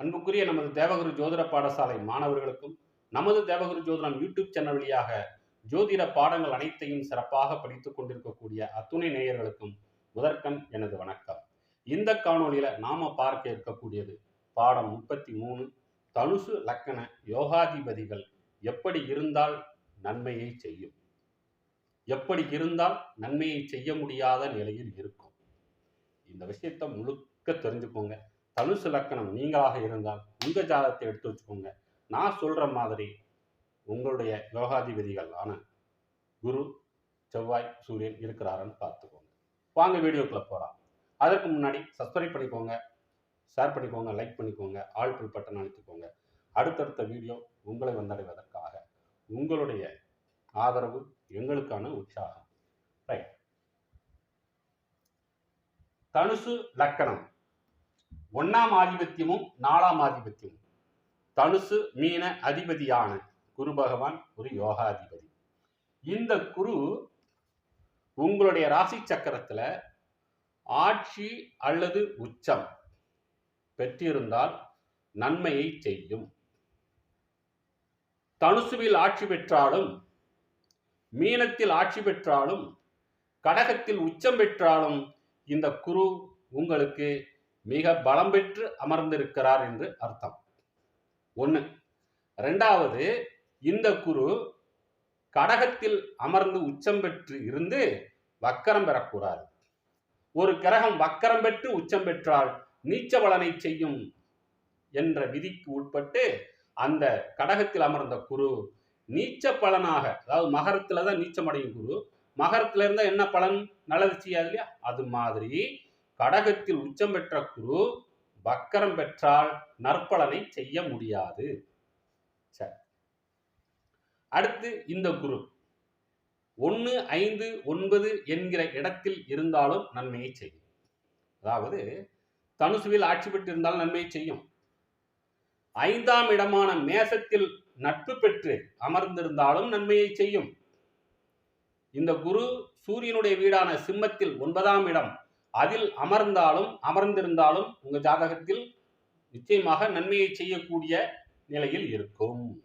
அன்புக்குரிய நமது தேவகுரு ஜோதிட பாடசாலை மாணவர்களுக்கும் நமது தேவகுரு ஜோதிடம் யூடியூப் சேனல் வழியாக ஜோதிட பாடங்கள் அனைத்தையும் சிறப்பாக படித்துக் கொண்டிருக்கக்கூடிய அத்துணை நேயர்களுக்கும் முதற்கண் எனது வணக்கம். இந்த காணொலியில நாம பார்க்க இருக்கக்கூடியது பாடம் முப்பத்தி மூணு தனுசு லக்கண யோகாதிபதிகள் எப்படி இருந்தால் நன்மையை செய்யும். எப்படி இருந்தால் நன்மையை செய்ய முடியாத நிலையில் இருக்கும். இந்த விஷயத்தை முழுக்க தெரிஞ்சுக்கோங்க. தனுசு லக்கணம் நீங்களாக இருந்தால் உங்கள் ஜாதகத்தை எடுத்து வச்சுக்கோங்க. நான் சொல்கிற மாதிரி உங்களுடைய யோகாதிபதிகளான குரு செவ்வாய் சூரியன் இருக்கிறாருன்னு பார்த்துக்கோங்க. வாங்க வீடியோக்குள்ளே போகலாம் அதற்கு முன்னாடி சப்ஸ்கிரைப் பண்ணிக்கோங்க ஷேர் பண்ணிக்கோங்க லைக் பண்ணிக்கோங்க ஆல் புல் பட்டன் அழுத்திக்கோங்க. அடுத்தடுத்த வீடியோ உங்களை வந்தடைவதற்காக உங்களுடைய ஆதரவு எங்களுக்கான உற்சாகம். ரைட் தனுசு லக்கணம். ஒன்னாம் ஆதிபத்தியமும் நாலாம் ஆதிபத்தியமும். தனுசு மீன அதிபதியான குரு பகவான் ஒரு யோகாதிபதி. இந்த குரு உங்களுடைய ராசி சக்கரத்துல ஆட்சி அல்லது உச்சம் பெற்றிருந்தால் நன்மையை செய்யும். தனுசுவில் ஆட்சி பெற்றாலும் மீனத்தில் ஆட்சி பெற்றாலும் கடகத்தில் உச்சம் பெற்றாலும் இந்த குரு உங்களுக்கு மிக பலம் பெற்று அமர்ந்திருக்கிறார் என்று அர்த்தம். ஒன்று ரெண்டாவது இந்த குரு கடகத்தில் அமர்ந்து உச்சம் பெற்று இருந்து வக்கரம் பெறக்கூடாது. ஒரு கிரகம் வக்கரம் பெற்று உச்சம் பெற்றால் நீச்ச பலனை செய்யும் என்ற விதிக்கு உட்பட்டு அந்த கடகத்தில் அமர்ந்த குரு நீச்ச பலனாக அதாவது மகரத்தில் தான் நீச்சமடையும் குரு மகரத்துல இருந்தால் என்ன பலன்? நல்லது செய்யாது இல்லையா? அது மாதிரி கடகத்தில் உச்சம் பெற்ற குரு வக்கரம் பெற்றால் நற்பலனை செய்ய முடியாது. சரி அடுத்து இந்த குரு. ஒன்று ஐந்து ஒன்பது என்கிற இடத்தில் இருந்தாலும் நன்மையை செய்யும். அதாவது தனுசுவில் ஆட்சி பெற்று இருந்தால் நன்மையை செய்யும். ஐந்தாம் இடமான மேசத்தில் நட்பு பெற்று அமர்ந்திருந்தாலும் நன்மையை செய்யும். இந்த குரு சூரியனுடைய வீடான சிம்மத்தில் ஒன்பதாம் இடம் அதில் அமர்ந்தாலும் அமர்ந்திருந்தாலும் உங்கள் ஜாதகத்தில் நிச்சயமாக நன்மையை செய்யக்கூடிய நிலையில் இருக்கும்.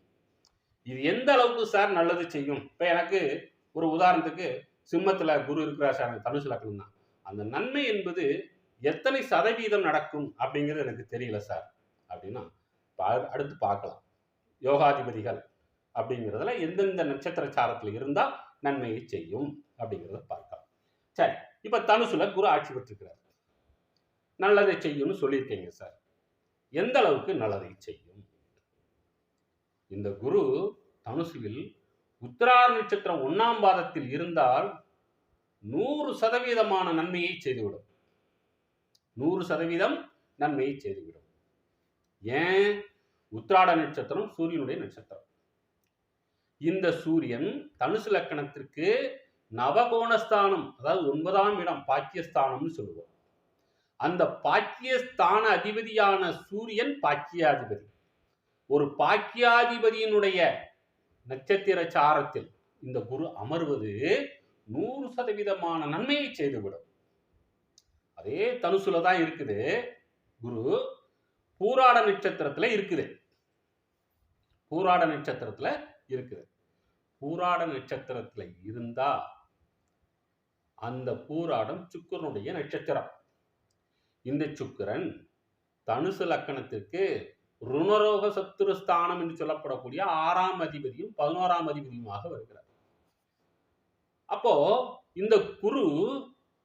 இது எந்த அளவுக்கு சார் நல்லது செய்யும்? இப்போ எனக்கு ஒரு உதாரணத்துக்கு சிம்மத்தில் குரு இருக்கிறார் சார் எனக்கு தனுசு லக்னம் தான். அந்த நன்மை என்பது எத்தனை சதவீதம் நடக்கும் அப்படிங்கிறது எனக்கு தெரியல சார் அப்படின்னா பா- அடுத்து பார்க்கலாம். யோகாதிபதிகள் அப்படிங்கிறதுல எந்தெந்த நட்சத்திர சாரத்தில் இருந்தால் நன்மையை செய்யும் அப்படிங்கிறத பார்க்கலாம். சரி. இப்போ தனுசுல குரு ஆட்சி பெற்றிருக்கிறார். நல்லதை செய்யும்னு சொல்லியிருக்கீங்க சார். எந்த அளவுக்கு நல்லதை செய்யும்? இந்த குரு தனுசுவில் உத்திராட நட்சத்திரம் ஒன்னாம் பாதத்தில் இருந்தால் நூறு சதவீதமான நன்மையை செய்துவிடும். நூறு சதவீதம் நன்மையை செய்துவிடும். ஏன்? உத்திராட நட்சத்திரம் சூரியனுடைய நட்சத்திரம். இந்த சூரியன் தனுசு லக்கணத்திற்கு நவகோணஸ்தானம் அதாவது ஒன்பதாம் இடம் பாக்கியஸ்தானம்னு சொல்லுவோம். அந்த பாக்கியஸ்தான அதிபதியான சூரியன் பாக்கியாதிபதி. ஒரு பாக்கியாதிபதியினுடைய நட்சத்திர சாரத்தில் இந்த குரு அமர்வது நூறு சதவீதமான நன்மையை செய்துவிடும். அதே தனுசுல தான் இருக்குது. குரு பூராட நட்சத்திரத்துல இருக்குது. பூராட நட்சத்திரத்துல இருக்குது. பூராட நட்சத்திரத்துல இருந்தா அந்த பூராடம் சுக்கிரனுடைய நட்சத்திரம். இந்த சுக்கிரன் தனுசு லக்கணத்திற்கு ருணரோக சத்துரு ஸ்தானம் என்று சொல்லப்படக்கூடிய ஆறாம் அதிபதியும் பதினோராம் அதிபதியுமாக வருகிறார். அப்போ இந்த குரு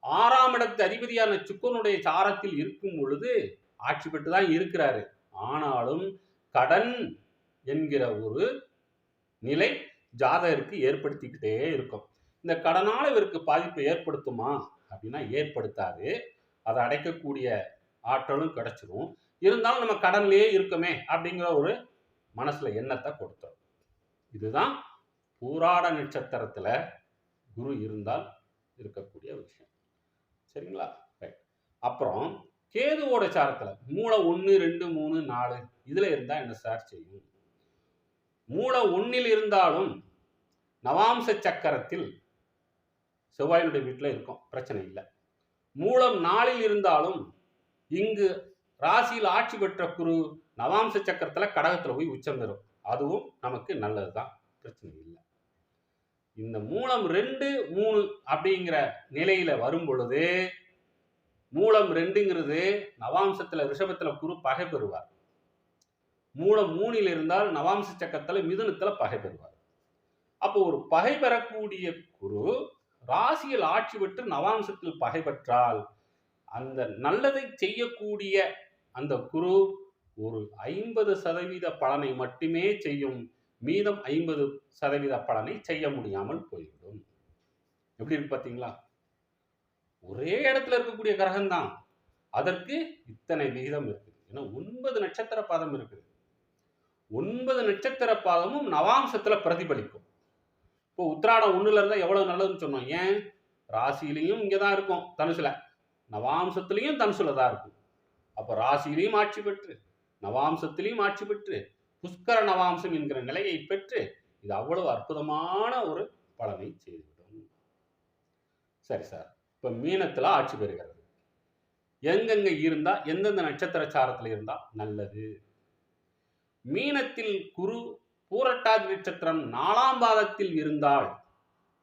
ஆறாம் இடத்து அதிபதியான சுக்கரனுடைய சாரத்தில் இருக்கும் பொழுது ஆட்சி பெற்று தான் இருக்கிறாரு. ஆனாலும் கடன் என்கிற ஒரு நிலை ஜாதகருக்கு ஏற்படுத்திக்கிட்டே இருக்கும். இந்த கடனால் இவருக்கு பாதிப்பை ஏற்படுத்துமா? அப்படின்னா ஏற்படுத்தாது. அதை அடைக்கக்கூடிய ஆற்றலும் கிடைச்சிரும். இருந்தாலும் நம்ம கடன்லேயே இருக்கமே அப்படிங்கிற ஒரு மனசில் எண்ணத்தை கொடுத்தோம் இதுதான் பூராட நட்சத்திரத்தில் குரு இருந்தால் இருக்கக்கூடிய விஷயம். சரிங்களா? ரைட் அப்புறம் கேதுவோட சாரத்தில் மூளை ஒன்று ரெண்டு மூணு நாலு இதில் இருந்தால் என்ன சார் செய்யும்? மூளை ஒன்றில் இருந்தாலும் நவாம்ச சக்கரத்தில் செவ்வாயினுடைய வீட்டில் இருக்கும். பிரச்சனை இல்லை. மூலம் நாளில் இருந்தாலும் இங்கு ராசியில் ஆட்சி பெற்ற குரு நவாம்ச சக்கரத்தில் கடகத்தில் போய் உச்சம் பெறும். அதுவும் நமக்கு நல்லது தான் பிரச்சனை இல்லை. இந்த மூலம் ரெண்டு மூணு அப்படிங்கிற நிலையில வரும் பொழுது மூலம் ரெண்டுங்கிறது நவாம்சத்துல ரிஷபத்துல குரு பகை பெறுவார். மூலம் மூணில் இருந்தால் நவாம்ச சக்கரத்துல மிதுனத்துல பகை பெறுவார். அப்போ ஒரு பகை பெறக்கூடிய குரு ராசியில் ஆட்சி பெற்று நவாம்சத்தில் பகை பெற்றால் அந்த நல்லதை செய்யக்கூடிய அந்த குரு ஒரு ஐம்பது சதவீத பலனை மட்டுமே செய்யும் மீதம் ஐம்பது சதவீத பலனை செய்ய முடியாமல் போய்விடும். எப்படி இருக்கு பார்த்தீங்களா? ஒரே இடத்துல இருக்கக்கூடிய கிரகம்தான். அதற்கு இத்தனை விகிதம் இருக்குது. ஏன்னா ஒன்பது நட்சத்திர பாதம் இருக்குது. ஒன்பது நட்சத்திர பாதமும் நவாம்சத்தில் பிரதிபலிக்கும். இப்போ உத்திராடம் ஒண்ணுல இருந்தா எவ்வளவு நல்லதுன்னு சொன்னோம். ஏன்? ராசியிலையும் இங்கே தான் இருக்கும் தனுசுல. நவாம்சத்திலையும் தனுசுல தான் இருக்கும். அப்போ ராசியிலையும் ஆட்சி பெற்று நவாம்சத்திலையும் ஆட்சி பெற்று புஷ்கர நவாம்சம் என்கிற நிலையை பெற்று இது அவ்வளவு அற்புதமான ஒரு பலனை செய்துவிடும். சரி சார் இப்போ மீனத்தில் ஆட்சி பெறுகிறது. எங்கெங்க இருந்தா எந்தெந்த நட்சத்திர சாரத்தில் இருந்தா நல்லது. மீனத்தில் குரு பூரட்டாதி நட்சத்திரம் நாலாம் பாதத்தில் இருந்தால்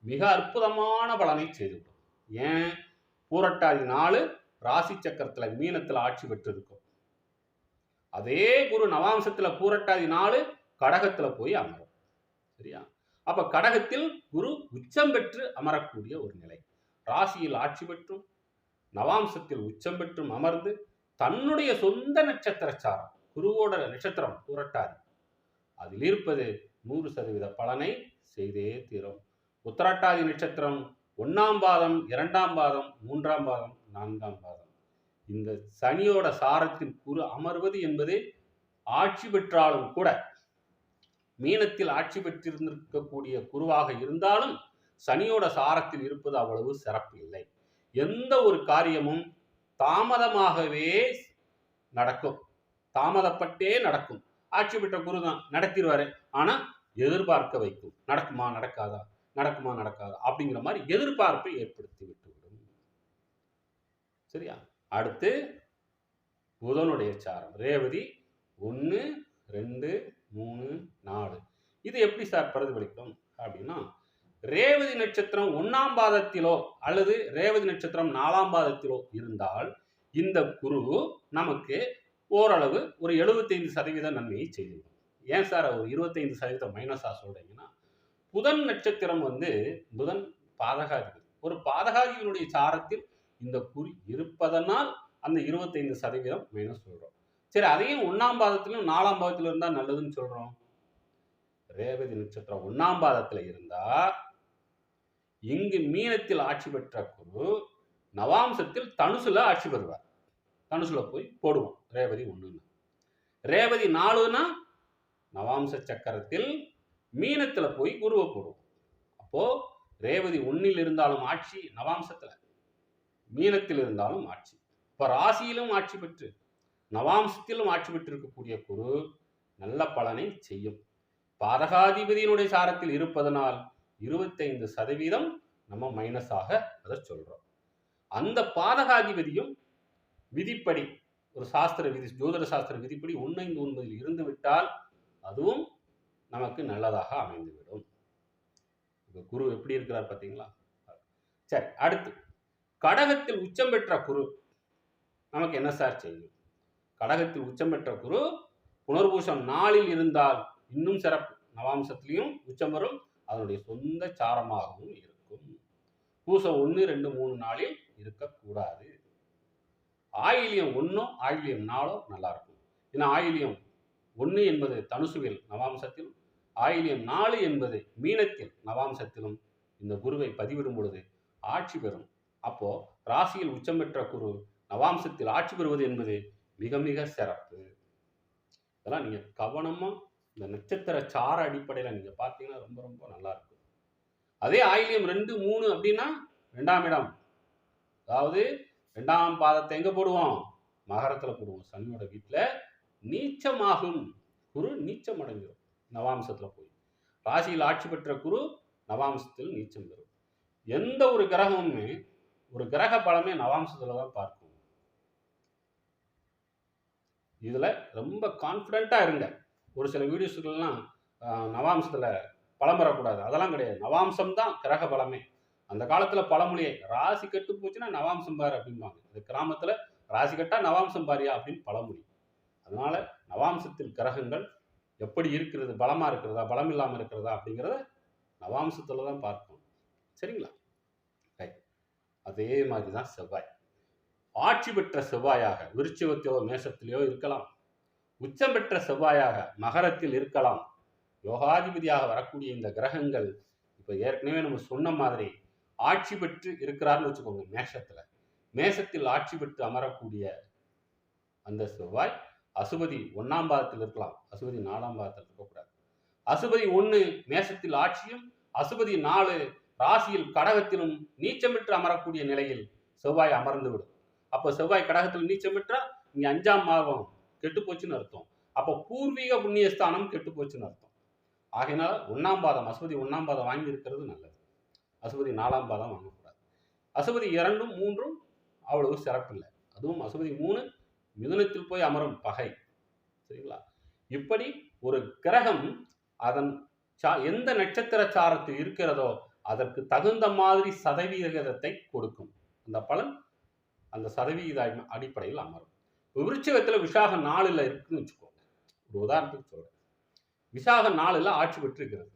மிக அற்புதமான பலனை செய்துவிடும் ஏன்? பூரட்டாதி நாலு ராசி சக்கரத்தில் மீனத்தில் ஆட்சி பெற்றிருக்கும். அதே குரு நவாம்சத்தில் பூரட்டாதி நாலு கடகத்தில் போய் அமரும். சரியா? அப்ப கடகத்தில் குரு உச்சம் பெற்று அமரக்கூடிய ஒரு நிலை. ராசியில் ஆட்சி பெற்றும் நவாம்சத்தில் உச்சம் பெற்றும் அமர்ந்து தன்னுடைய சொந்த நட்சத்திர சாரம் குருவோட நட்சத்திரம் பூரட்டாதி. அதில் இருப்பது நூறு சதவீத பலனை செய்தே தீரும். உத்தராட்டாதி நட்சத்திரம் ஒன்னாம் பாதம் இரண்டாம் பாதம் மூன்றாம் பாதம் நான்காம் பாதம். இந்த சனியோட சாரத்தின் குரு அமர்வது என்பது ஆட்சி பெற்றாலும் கூட மீனத்தில் ஆட்சி பெற்றிருந்திருக்கக்கூடிய குருவாக இருந்தாலும் சனியோட சாரத்தில் இருப்பது அவ்வளவு சிறப்பு இல்லை. எந்த ஒரு காரியமும் தாமதமாகவே நடக்கும். தாமதப்பட்டே நடக்கும். ஆட்சி பெற்ற குரு தான் நடத்திடுவாரு. ஆனால் எதிர்பார்க்க வைக்கும். நடக்குமா நடக்காதா? நடக்குமா நடக்காதா? அப்படிங்கிற மாதிரி எதிர்பார்ப்பை ஏற்படுத்தி விட்டுவிடும். சரியா? அடுத்து புதனுடைய சாரம். ரேவதி ஒன்று ரெண்டு மூணு நாலு. இது எப்படி சார் பிரதிபலிக்கும் அப்படின்னா ரேவதி நட்சத்திரம் ஒன்னாம் பாதத்திலோ அல்லது ரேவதி நட்சத்திரம் நாலாம் பாதத்திலோ இருந்தால் இந்த குரு நமக்கு ஓரளவு ஒரு எழுபத்தைந்து சதவீத நன்மையை செய்துவிடும் ஏன் சார்? ஒரு இருபத்தைந்து சதவீதம் மைனஸாக சொல்கிறீங்கன்னா புதன் நட்சத்திரம் வந்து புதன் பாதகாதிபதி ஒரு பாதகாதிபதியினுடைய சாரத்தில் இந்த குறி இருப்பதனால் அந்த இருபத்தைந்து சதவீதம் மைனஸ் சொல்கிறோம் சரி அதையும் ஒன்றாம் பாதத்திலும் நாலாம் பாதத்திலும் இருந்தால் நல்லதுன்னு சொல்கிறோம் ரேவதி நட்சத்திரம் ஒன்றாம் பாதத்தில் இருந்தால் இங்கு மீனத்தில் ஆட்சி பெற்ற குரு நவாம்சத்தில் தனுசுல ஆட்சி பெறுவார். தனுசுல போய் போடுவோம். ரேவதி ஒன்றுன்னு ரேவதி நாலுன்னா நவாம்ச சக்கரத்தில் மீனத்தில் போய் குருவை போடுவோம். அப்போ ரேவதி ஒன்னில் இருந்தாலும் ஆட்சி நவாம்சத்தில். மீனத்தில் இருந்தாலும் ஆட்சி. இப்போ ராசியிலும் ஆட்சி பெற்று நவாம்சத்திலும் ஆட்சி பெற்றிருக்கக்கூடிய குரு நல்ல பலனை செய்யும். பாதகாதிபதியினுடைய சாரத்தில் இருப்பதனால் இருபத்தைந்து சதவீதம் நம்ம மைனஸாக அதை சொல்கிறோம் அந்த பாதகாதிபதியும் விதிப்படி ஒரு சாஸ்திர விதி ஜோதிட சாஸ்திர விதிப்படி ஒன்னைந்து ஒன்பதில் இருந்துவிட்டால் அதுவும் நமக்கு நல்லதாக அமைந்துவிடும். இப்போ குரு எப்படி இருக்கிறார் பார்த்தீங்களா? சரி அடுத்து. கடகத்தில் உச்சம் பெற்ற குரு நமக்கு என்ன சார் செய்யும்? கடகத்தில் உச்சம் பெற்ற குரு புனர்பூஷம் நாளில் இருந்தால் இன்னும் சிறப்பு. நவாம்சத்திலையும் உச்சம் வரும் அதனுடைய சொந்த சாரமாகவும் இருக்கும். பூசம் ஒன்று ரெண்டு மூணு நாளில் இருக்கக்கூடாது. ஆயிலியம் ஒன்றோ ஆயிலியம் நாளோ நல்லாயிருக்கும் ஏன்னா ஆயிலியம் ஒன்று என்பது தனுசுவில் நவாம்சத்திலும் ஆயிலியம் நாலு என்பது மீனத்தில் நவாம்சத்திலும் இந்த குருவை பதிவிடும் பொழுது ஆட்சி பெறும். அப்போ ராசியில் உச்சம் பெற்ற குரு நவாம்சத்தில் ஆட்சி பெறுவது என்பது மிக மிக சிறப்பு. இதெல்லாம் நீங்கள் கவனமாக இந்த நட்சத்திர சார அடிப்படையில் நீங்கள் பார்த்தீங்கன்னா ரொம்ப ரொம்ப நல்லா இருக்கும் அதே ஆயிலியம் ரெண்டு மூணு அப்படின்னா ரெண்டாம் இடம். அதாவது ரெண்டாம் பாதத்தை எங்க போடுவோம்? மகரத்துல போடுவோம். சனியோட வீட்டுல நீச்சமாகும். குரு நீச்சம் அடைஞ்சிடும் நவாம்சத்துல போய். ராசியில் ஆட்சி பெற்ற குரு நவாம்சத்தில் நீச்சம் பெறும். எந்த ஒரு கிரகமுமே ஒரு கிரக பலமே நவாம்சத்துல தான் பார்க்கும். இதில் ரொம்ப கான்ஃபிடெண்ட்டாக இருங்க. ஒரு சில வீடியோஸ்கள்லாம் நவாம்சத்தில் பலம் வரக்கூடாது அதெல்லாம் கிடையாது. நவாம்சம் தான் கிரக பலமே. அந்த காலத்தில் பழமொழியை ராசி கட்டு போச்சுன்னா நவாம்சம் பாரு அப்படிம்பாங்க. இந்த கிராமத்தில் ராசி கட்டா நவாம்சம் பாரியா அப்படின்னு பழமொழி அதனால நவாம்சத்தில் கிரகங்கள் எப்படி இருக்கிறது பலமாக இருக்கிறதா பலம் இல்லாமல் இருக்கிறதா அப்படிங்கிறத நவாம்சத்தில் தான் பார்க்கணும். சரிங்களா? ரைட் அதே மாதிரி தான் செவ்வாய். ஆட்சி பெற்ற செவ்வாயாக விருச்சிகத்திலோ மேசத்திலேயோ இருக்கலாம். உச்சம் பெற்ற செவ்வாயாக மகரத்தில் இருக்கலாம். யோகாதிபதியாக வரக்கூடிய இந்த கிரகங்கள் இப்போ ஏற்கனவே நம்ம சொன்ன மாதிரி ஆட்சி பெற்று இருக்கிறார்னு வச்சுக்கோங்க மேஷத்தில். மேசத்தில் ஆட்சி பெற்று அமரக்கூடிய அந்த செவ்வாய் அசுபதி ஒன்றாம் பாதத்தில் இருக்கலாம். அசுபதி நாலாம் பாதத்தில் இருக்கக்கூடாது. அசுபதி ஒன்று மேசத்தில் ஆட்சியும் அசுபதி நாலு ராசியில் கடகத்திலும் நீச்சம் பெற்று அமரக்கூடிய நிலையில் செவ்வாய் அமர்ந்து விடும். அப்போ செவ்வாய் கடகத்தில் நீச்சம் பெற்றால் இங்கே அஞ்சாம் மாதம் கெட்டு போச்சுன்னு அர்த்தம். அப்போ பூர்வீக புண்ணியஸ்தானம் கெட்டு போச்சுன்னு அர்த்தம். ஆகையினால் ஒன்றாம் பாதம் அசுபதி ஒன்றாம் பாதம் வாங்கி இருக்கிறது நல்லது. அசுபதி நாலாம் பாதம் வாங்கக்கூடாது. அசுபதி இரண்டும் மூன்றும் அவ்வளவு சிறப்பில்லை. அதுவும் அசுபதி மூணு மிதுனத்தில் போய் அமரும் பகை. சரிங்களா? இப்படி ஒரு கிரகம் அதன் சா எந்த நட்சத்திர சாரத்தில் இருக்கிறதோ அதற்கு தகுந்த மாதிரி சதவீதத்தை கொடுக்கும். அந்த பலன் அந்த சதவீத அடிப்படையில் அமரும். விருச்சிகத்தில் விசாக நாளில் இருக்குன்னு வச்சுக்கோங்க. ஒரு உதாரணத்துக்கு சொல்கிறேன் விசாக நாளில் ஆட்சி பெற்றிருக்கிறது.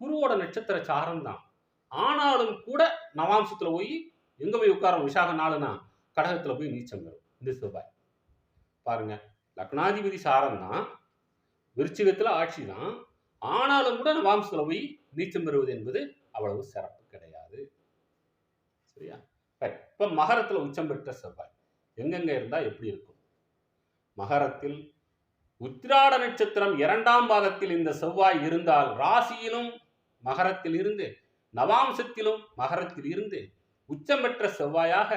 குருவோட நட்சத்திர சாரம் தான். ஆனாலும் கூட நவாம்சத்தில் போய் எங்கே போய் உட்காரும்? விசாக நாளுனா கடகத்தில் போய் நீச்சம் பெறும். இந்த செவ்வாய். பாருங்க. லக்னாதிபதி சாரம் தான் விருச்சிகத்தில் ஆட்சி தான். ஆனாலும் கூட நவாம்சத்தில் போய் நீச்சம் பெறுவது என்பது அவ்வளவு சிறப்பு கிடையாது. சரியா? இப்போ மகரத்தில் உச்சம் பெற்ற செவ்வாய். எங்கெங்க இருந்தால் எப்படி இருக்கும்? மகரத்தில் உத்திராட நட்சத்திரம் இரண்டாம் பாதத்தில் இந்த செவ்வாய் இருந்தால் ராசியிலும் மகரத்தில் இருந்து நவாம்சத்திலும் மகரத்தில் இருந்து உச்சம் பெற்ற செவ்வாயாக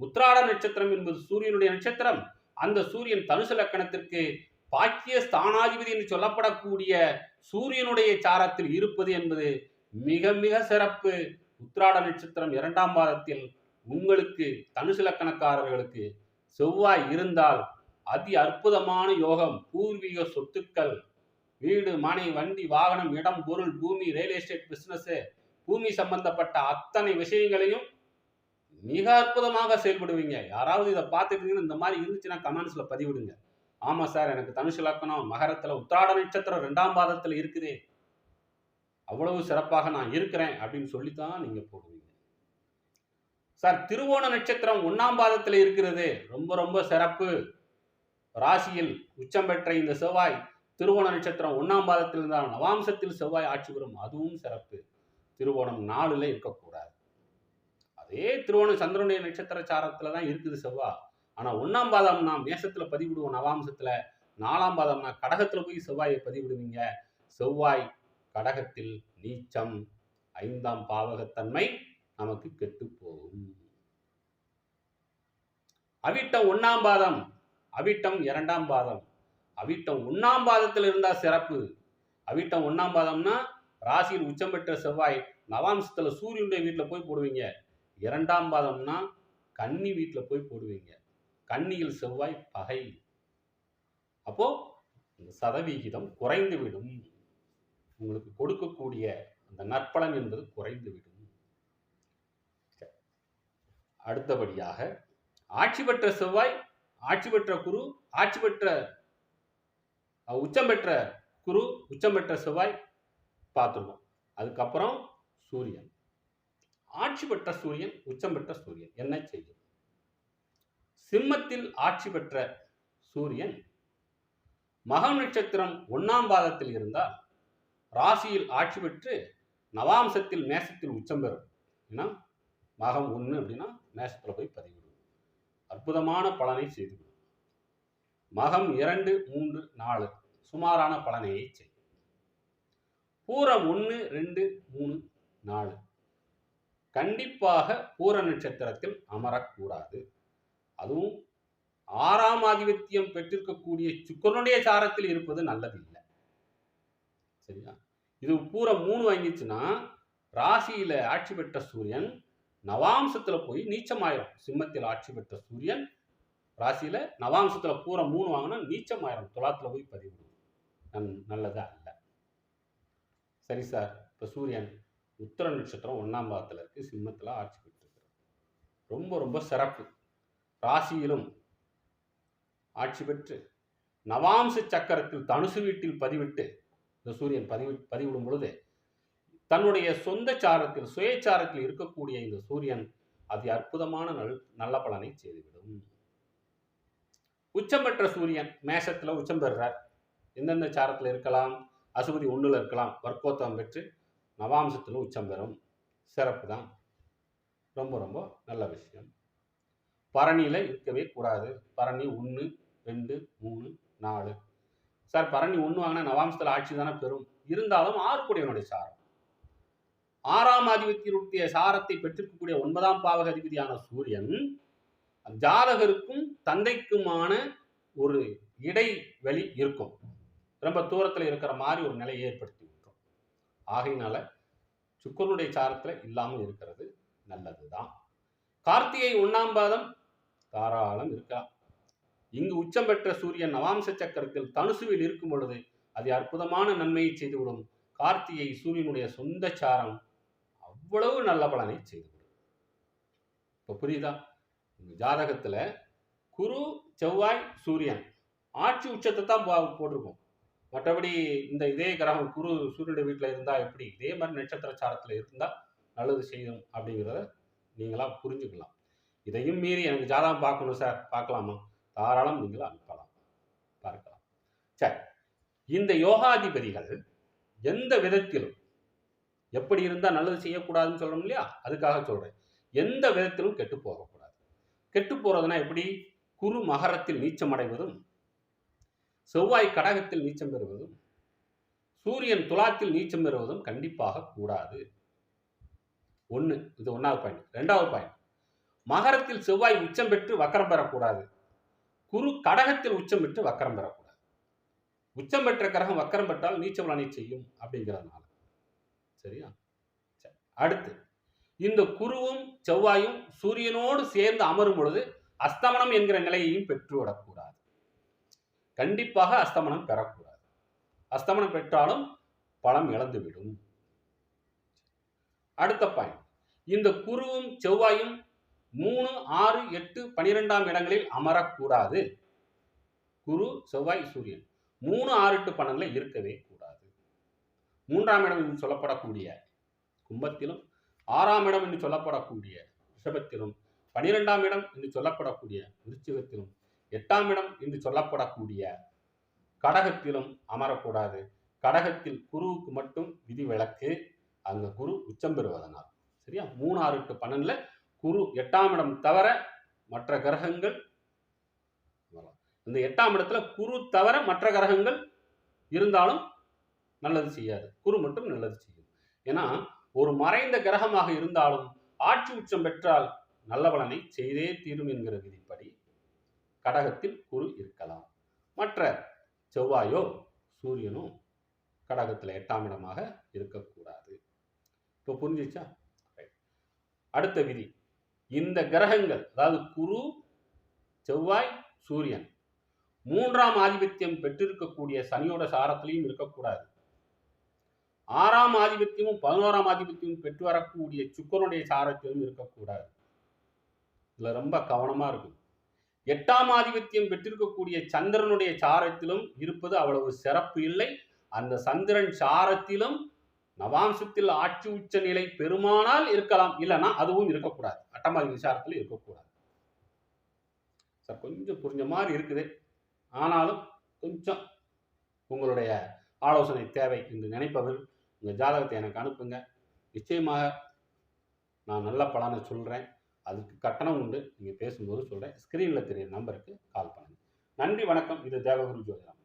உத்ராட நட்சத்திரம் என்பது சூரியனுடைய நட்சத்திரம். அந்த சூரியன் தனுசு லக்கணத்திற்கு பாக்கிய ஸ்தானாதிபதி என்று சொல்லப்படக்கூடிய சூரியனுடைய சாரத்தில் இருப்பது என்பது மிக மிக சிறப்பு. உத்ராட நட்சத்திரம் இரண்டாம் பாதத்தில் உங்களுக்கு தனுசு லக்கணக்காரர்களுக்கு செவ்வாய் இருந்தால் அதி அற்புதமான யோகம். பூர்வீக சொத்துக்கள் வீடு மனை வண்டி வாகனம் இடம் பொருள் பூமி ரியல் எஸ்டேட் பிஸ்னஸ்ஸு பூமி சம்பந்தப்பட்ட அத்தனை விஷயங்களையும் மிக அற்புதமாக செயல்படுவீங்க. யாராவது இதை பார்த்துக்கிட்டீங்கன்னு இந்த மாதிரி இருந்துச்சுன்னா கமெண்ட்ஸில் பதிவிடுங்க. ஆமாம் சார் எனக்கு தனுசு லக்கணம் மகரத்தில் உத்திராட நட்சத்திரம் ரெண்டாம் பாதத்தில் இருக்குதே. அவ்வளவு சிறப்பாக நான் இருக்கிறேன் அப்படின்னு சொல்லித்தான் நீங்கள் போடுவீங்க. சார் திருவோண நட்சத்திரம் ஒன்னாம் பாதத்தில் இருக்கிறது. ரொம்ப ரொம்ப சிறப்பு. ராசியில் உச்சம் பெற்ற இந்த செவ்வாய் திருவோண நட்சத்திரம் ஒன்னாம் பாதத்தில் இருந்தால் நவாம்சத்தில் செவ்வாய் ஆட்சி பெறும். அதுவும் சிறப்பு. திருவோணம் நாலுல இருக்கக்கூடாது. அதே திருவோணம் சந்திரனுடைய நட்சத்திர சாரத்துல தான் இருக்குது செவ்வாய் ஆனா ஒன்னாம் பாதம்னா மேசத்துல பதிவிடுவோம் நவாம்சத்துல. நாலாம் பாதம்னா கடகத்துல போய் செவ்வாயை பதிவிடுவீங்க. செவ்வாய் கடகத்தில் நீச்சம் ஐந்தாம் பாவகத்தன்மை நமக்கு கெட்டு போகும். அவிட்டம் ஒன்னாம் பாதம் அவிட்டம் இரண்டாம் பாதம். அவிட்டம் ஒன்னாம் பாதத்தில் இருந்தா சிறப்பு. அவிட்டம் ஒன்னாம் பாதம்னா ராசியில் உச்சம் பெற்ற செவ்வாய் நவாம்சத்தில் சூரியனுடைய வீட்டில் போய் போடுவீங்க. இரண்டாம் பாதம்னா கன்னி வீட்டில் போய் போடுவீங்க. கன்னியில் செவ்வாய் பகை. அப்போ இந்த சதவிகிதம் குறைந்து விடும் உங்களுக்கு கொடுக்கக்கூடிய அந்த நற்பலன் என்பது குறைந்து விடும் அடுத்தபடியாக ஆட்சி பெற்ற செவ்வாய் ஆட்சி பெற்ற குரு ஆட்சி பெற்ற உச்சம் பெற்ற குரு உச்சம் பெற்ற செவ்வாய் பார்த்துருவோம் அதுக்கப்புறம் சூரியன். ஆட்சி பெற்ற சூரியன் உச்சம் பெற்ற சூரியன். என்ன செய்யும்? சிம்மத்தில் ஆட்சி பெற்ற சூரியன் மகம் நட்சத்திரம் ஒன்னாம் பாதத்தில் இருந்தால் ராசியில் ஆட்சி பெற்று நவாம்சத்தில் மேசத்தில் உச்சம் பெறும். ஏன்னா மகம் ஒன்று அப்படின்னா மேசத்தில் போய் பதிவிடும். அற்புதமான பலனை செய்துவிடும். மகம் இரண்டு மூன்று நாலு சுமாரான பலனையை செய்யும். பூரம் ஒன்று ரெண்டு மூணு நாலு. கண்டிப்பாக பூர நட்சத்திரத்தில் அமரக்கூடாது. அதுவும் ஆறாம் ஆதிபத்தியம் பெற்றிருக்கக்கூடிய சுக்கரனுடைய சாரத்தில் இருப்பது நல்லதில்லை. சரியா? இது பூரம் மூணு வாங்கிச்சுன்னா ராசியில ஆட்சி பெற்ற சூரியன் நவாம்சத்துல போய் நீச்சமாயிரும். சிம்மத்தில் ஆட்சி பெற்ற சூரியன் ராசியில நவாம்சத்துல பூரம் மூணு வாங்கினா நீச்சம் ஆயிரம் துலாத்துல போய் பதிவு நன் நல்லதா? சரி சார் இப்போ சூரியன் உத்தர நட்சத்திரம் ஒன்றாம் பாதத்தில் இருக்குது சிம்மத்தில் ஆட்சி பெற்றிருக்கிறது. ரொம்ப ரொம்ப சிறப்பு. ராசியிலும் ஆட்சி பெற்று நவாம்ச சக்கரத்தில் தனுசு வீட்டில் பதிவிட்டு இந்த சூரியன் பதிவி பதிவிடும் பொழுது தன்னுடைய சொந்த சாரத்தில் சுயச்சாரத்தில் இருக்கக்கூடிய இந்த சூரியன் அதி அற்புதமான நல் நல்ல பலனை செய்துவிடும். உச்சம் பெற்ற சூரியன் மேஷத்தில் உச்சம் பெறுறார். எந்தெந்த சாரத்தில் இருக்கலாம்? அசுபதி ஒன்றில் இருக்கலாம். வர்க்கோத்தம் பெற்று நவாம்சத்தில் உச்சம் பெறும். சிறப்பு தான். ரொம்ப ரொம்ப நல்ல விஷயம். பரணியில் இருக்கவே கூடாது. பரணி ஒன்று ரெண்டு மூணு நாலு. சார் பரணி ஒன்று வாங்கினா நவாம்சத்தில் ஆட்சி தானே பெறும். இருந்தாலும் ஆறு கூடியவனுடைய சாரம். ஆறாம் அதிபத்தியுடைய சாரத்தை பெற்றிருக்கக்கூடிய ஒன்பதாம் பாவக அதிபதியான சூரியன் ஜாதகருக்கும் தந்தைக்குமான ஒரு இடைவெளி இருக்கும். ரொம்ப தூரத்தில் இருக்கிற மாதிரி ஒரு நிலையை ஏற்படுத்தி விட்டுரும் ஆகையினால சுக்கரனுடைய சாரத்தில் இல்லாமல் இருக்கிறது நல்லது தான் கார்த்திகை ஒண்ணாம் பாதம் தாராளம் இருக்கலாம். இங்கு உச்சம் பெற்ற சூரியன் நவாம்ச சக்கரத்தில் தனுசுவில் இருக்கும் பொழுது அது அற்புதமான நன்மையை செய்துவிடும். கார்த்திகை சூரியனுடைய சொந்த சாரம் அவ்வளவு நல்ல பலனை செய்துவிடும். இப்போ புரியுதா? உங்க ஜாதகத்தில் குரு செவ்வாய் சூரியன் ஆட்சி உச்சத்தை தான் போட்டிருக்கோம். மற்றபடி இந்த இதே கிரகம் குரு சூரியனுடைய வீட்டில் இருந்தால் எப்படி? இதே மாதிரி நட்சத்திர சாரத்தில் இருந்தால் நல்லது செய்யும் அப்படிங்கிறத நீங்களாக புரிஞ்சுக்கலாம். இதையும் மீறி எனக்கு ஜாதகம் பார்க்கணும் சார். பார்க்கலாமா? தாராளம் நீங்கள் அனுப்பலாம். பார்க்கலாம். சரி. இந்த யோகாதிபதிகள் எந்த விதத்திலும் எப்படி இருந்தால் நல்லது செய்யக்கூடாதுன்னு சொல்கிறோம் இல்லையா? அதுக்காக சொல்கிறேன் எந்த விதத்திலும் கெட்டு போகக்கூடாது. கெட்டு போகிறதுனா எப்படி? குரு மகரத்தில் நீச்சமடைவதும் செவ்வாய் கடகத்தில் நீச்சம் பெறுவதும் சூரியன் துலாத்தில் நீச்சம் பெறுவதும் கண்டிப்பாக கூடாது. ஒன்று இது ஒன்றாவது பாயிண்ட் ரெண்டாவது பாயிண்ட் மகரத்தில் செவ்வாய் உச்சம் பெற்று வக்கரம் பெறக்கூடாது. குரு கடகத்தில் உச்சம் பெற்று வக்கரம் பெறக்கூடாது. உச்சம் பெற்ற கிரகம் வக்கரம் பெற்றால் நீச்ச பலனை செய்யும் அப்படிங்கிறதுனால. சரியா? சரி. அடுத்து. இந்த குருவும் செவ்வாயும் சூரியனோடு சேர்ந்து அமரும் பொழுது அஸ்தமனம் என்கிற நிலையையும் பெற்றுவிடக்கூடாது. கண்டிப்பாக அஸ்தமனம் பெறக்கூடாது. அஸ்தமனம் பெற்றாலும் பலம் இழந்துவிடும். அடுத்த பாயிண்ட் இந்த குருவும் செவ்வாயும் மூணு ஆறு எட்டு பனிரெண்டாம் இடங்களில் அமரக்கூடாது. குரு செவ்வாய் சூரியன். மூணு ஆறு எட்டு பணங்களில் இருக்கவே கூடாது. மூன்றாம் இடம் என்று சொல்லப்படக்கூடிய கும்பத்திலும் ஆறாம் இடம் என்று சொல்லப்படக்கூடிய ரிஷபத்திலும் பனிரெண்டாம் இடம் என்று சொல்லப்படக்கூடிய விருச்சிகத்திலும் எட்டாம் இடம் என்று சொல்லப்படக்கூடிய கடகத்திலும் அமரக்கூடாது. கடகத்தில் குருவுக்கு மட்டும் விதி விளக்கு அங்க குரு உச்சம் பெறுவதனால். சரியா? மூணு ஆறு பன்னெண்டுல குரு எட்டாம் இடம் தவிர மற்ற கிரகங்கள் இந்த எட்டாம் இடத்துல குரு தவிர மற்ற கிரகங்கள் இருந்தாலும் நல்லது செய்யாது. குரு மட்டும் நல்லது செய்யும். ஏன்னா ஒரு மறைந்த கிரகமாக இருந்தாலும் ஆட்சி உச்சம் பெற்றால் நல்ல பலனை செய்தே தீரும் என்கிற விதிப்படி கடகத்தில் குரு இருக்கலாம். மற்ற செவ்வாயோ சூரியனோ கடகத்தில் எட்டாம் இடமாக இருக்கக்கூடாது. இப்போ புரிஞ்சிச்சா? அடுத்த விதி. இந்த கிரகங்கள் அதாவது குரு செவ்வாய் சூரியன் மூன்றாம் ஆதிபத்தியம் பெற்றிருக்கக்கூடிய சனியோட சாரத்திலையும் இருக்கக்கூடாது. ஆறாம் ஆதிபத்தியமும் பதினோராம் ஆதிபத்தியமும் பெற்று வரக்கூடிய சுக்கரனுடைய சாரத்திலும் இருக்கக்கூடாது. இதில் ரொம்ப கவனமாக இருக்கும் எட்டாம் ஆதிபத்தியம் பெற்றிருக்கக்கூடிய சந்திரனுடைய சாரத்திலும் இருப்பது அவ்வளவு சிறப்பு இல்லை. அந்த சந்திரன் சாரத்திலும் நவாம்சத்தில் ஆட்சி உச்ச நிலை பெருமானால் இருக்கலாம். இல்லைன்னா அதுவும் இருக்கக்கூடாது. அட்டமாதி விசாரத்தில் இருக்கக்கூடாது. சார் கொஞ்சம் புரிஞ்ச மாதிரி இருக்குது. ஆனாலும் கொஞ்சம் உங்களுடைய ஆலோசனை தேவை என்று நினைப்பவர் உங்கள் ஜாதகத்தை எனக்கு அனுப்புங்க. நிச்சயமாக நான் நல்ல பலனை சொல்கிறேன் அதுக்கு கட்டணம் உண்டு. நீங்கள் பேசும்போது சொல்கிறேன் ஸ்க்ரீனில் தெரியுற நம்பருக்கு கால் பண்ணுங்கள் நன்றி வணக்கம். இது தேவகுரு ஜோதிடம்.